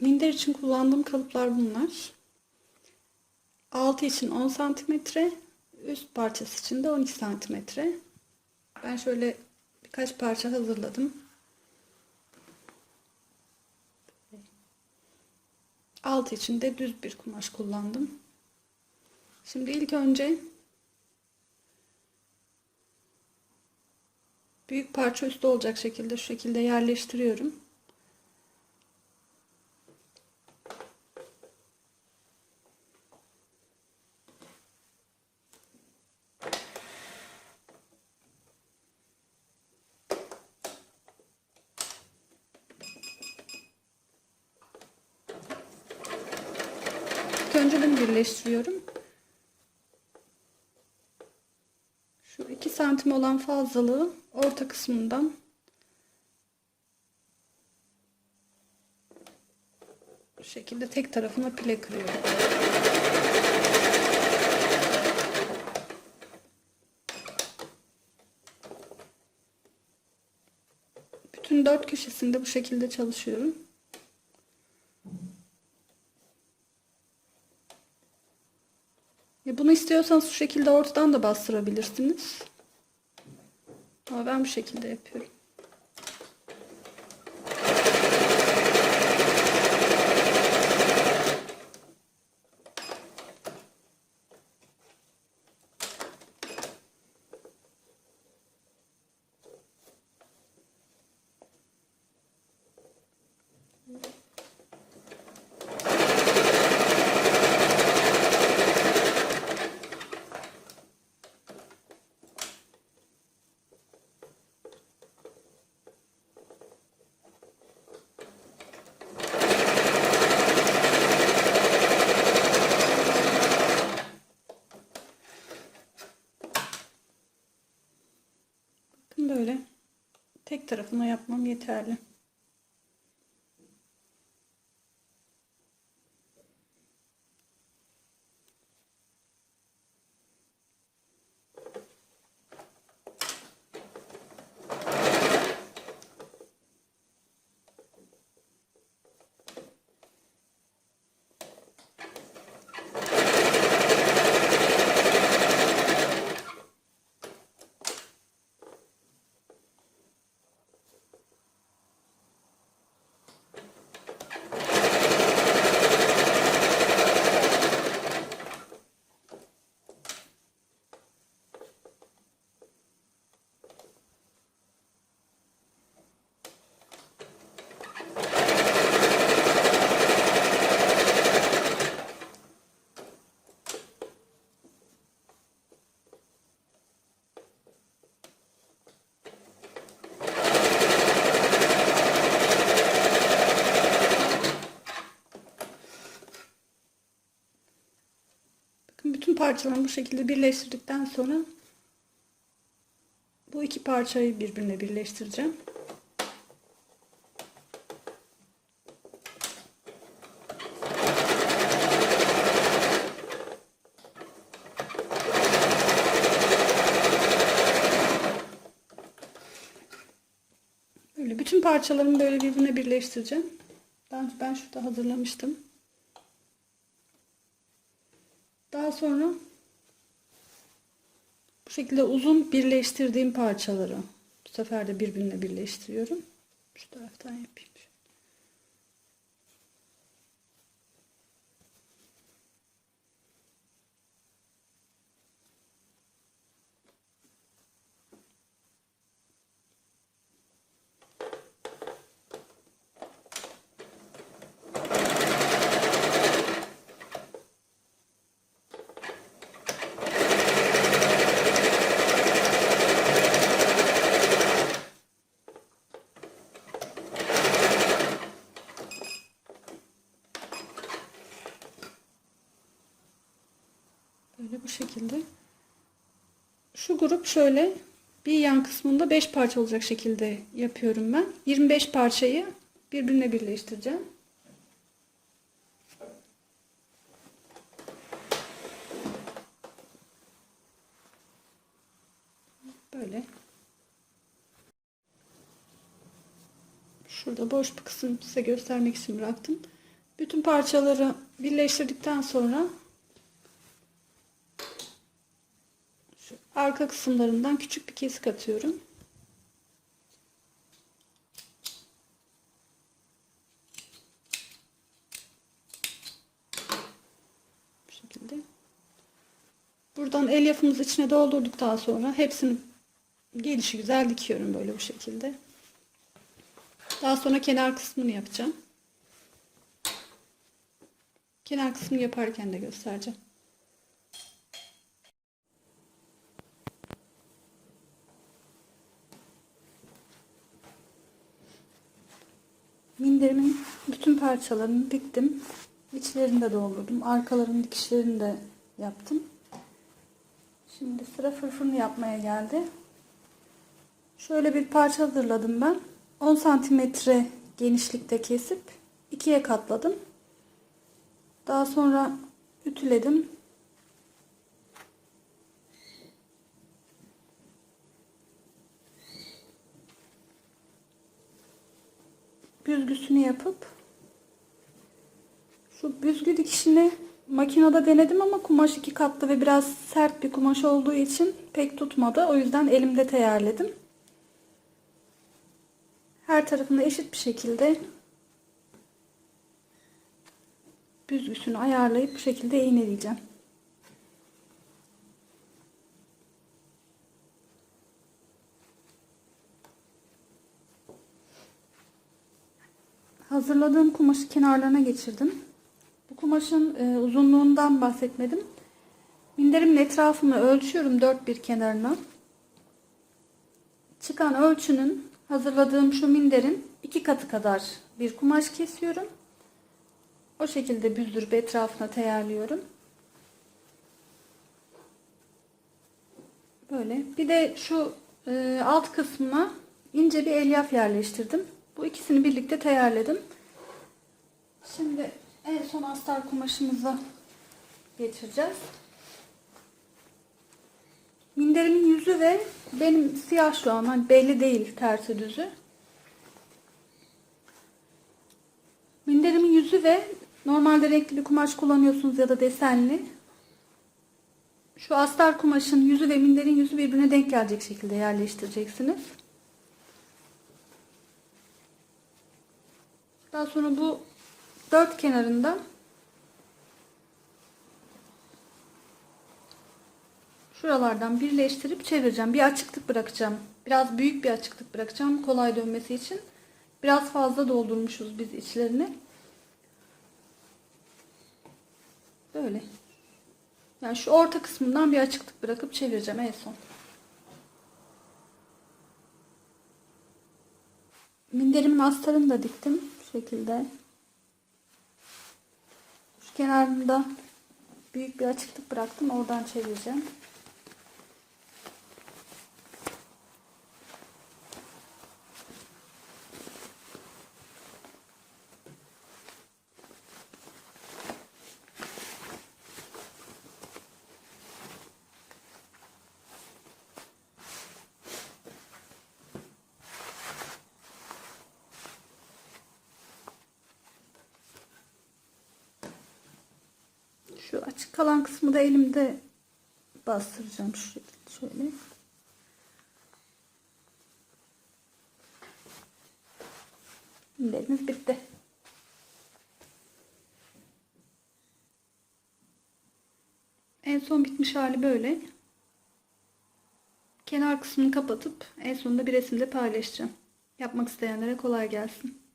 Minder için kullandığım kalıplar bunlar. Altı için 10 santimetre, üst parçası için de 12 santimetre. Ben şöyle birkaç parça hazırladım. Altı için de düz bir kumaş kullandım. Şimdi ilk önce büyük parça üstü olacak şekilde şu şekilde yerleştiriyorum. İlk birleştiriyorum. Şu 2 santim olan fazlalığı orta kısmından bu şekilde tek tarafına pile kırıyorum. Bütün dört köşesinde bu şekilde çalışıyorum. Bunu istiyorsanız şu şekilde ortadan da bastırabilirsiniz. Ama ben bu şekilde yapıyorum. Bakın böyle tek tarafına yapmam yeterli. Parçalarımı bu şekilde birleştirdikten sonra bu iki parçayı birbirine birleştireceğim. Böyle bütün parçalarımı böyle birbirine birleştireceğim. Ben, ben şurada hazırlamıştım. Daha sonra bu şekilde uzun birleştirdiğim parçaları bu sefer de birbirine birleştiriyorum. Şu taraftan yapayım. Böyle bu şekilde. Şu grup şöyle bir yan kısmında 5 parça olacak şekilde yapıyorum ben. 25 parçayı birbirine birleştireceğim. Böyle. Şurada boş bir kısım size göstermek için bıraktım. Bütün parçaları birleştirdikten sonra şu arka kısımlarından küçük bir kesik atıyorum. Bu şekilde. Buradan elyafımızı içine doldurduktan sonra hepsini gelişi güzel dikiyorum böyle bu şekilde. Daha sonra kenar kısmını yapacağım. Kenar kısmını yaparken de göstereceğim. Minderimin bütün parçalarını diktim. İçlerini de doldurdum. Arkaların dikişlerini de yaptım. Şimdi sıra fırfırını yapmaya geldi. Şöyle bir parça hazırladım ben. 10 santimetre genişlikte kesip ikiye katladım. Daha sonra ütüledim. Büzgüsünü yapıp şu büzgü dikişini makinede denedim ama kumaş iki katlı ve biraz sert bir kumaş olduğu için pek tutmadı. O yüzden elimde teyarladım. Her tarafını eşit bir şekilde büzgüsünü ayarlayıp bu şekilde iğneleyeceğim. Hazırladığım kumaşı kenarlarına geçirdim. Bu kumaşın e, uzunluğundan bahsetmedim. Minderimin etrafını ölçüyorum dört bir kenarına. Çıkan ölçünün hazırladığım şu minderin iki katı kadar bir kumaş kesiyorum. O şekilde büzdürüp etrafına teyarlıyorum. Böyle. Bir de şu e, alt kısmına ince bir elyaf yerleştirdim. Bu ikisini birlikte teyarladım. Şimdi en son astar kumaşımıza geçireceğiz. Minderimin yüzü ve benim siyah şu an hani belli değil tersi düzü. Minderimin yüzü ve normalde renkli bir kumaş kullanıyorsunuz ya da desenli. Şu astar kumaşın yüzü ve minderin yüzü birbirine denk gelecek şekilde yerleştireceksiniz. Sonra bu dört kenarında şuralardan birleştirip çevireceğim. Bir açıklık bırakacağım. Biraz büyük bir açıklık bırakacağım kolay dönmesi için. Biraz fazla doldurmuşuz biz içlerini. Böyle. Yani şu orta kısmından bir açıklık bırakıp çevireceğim en son. Minderimin astarını da diktim. Şekilde. Şu kenarında büyük bir açıklık bıraktım. Oradan çevireceğim. Şu açık kalan kısmı da elimde bastıracağım şekilde şöyle. Minderimiz bitti. En son bitmiş hali böyle. Kenar kısmını kapatıp en sonunda bir resimde paylaşacağım. Yapmak isteyenlere kolay gelsin.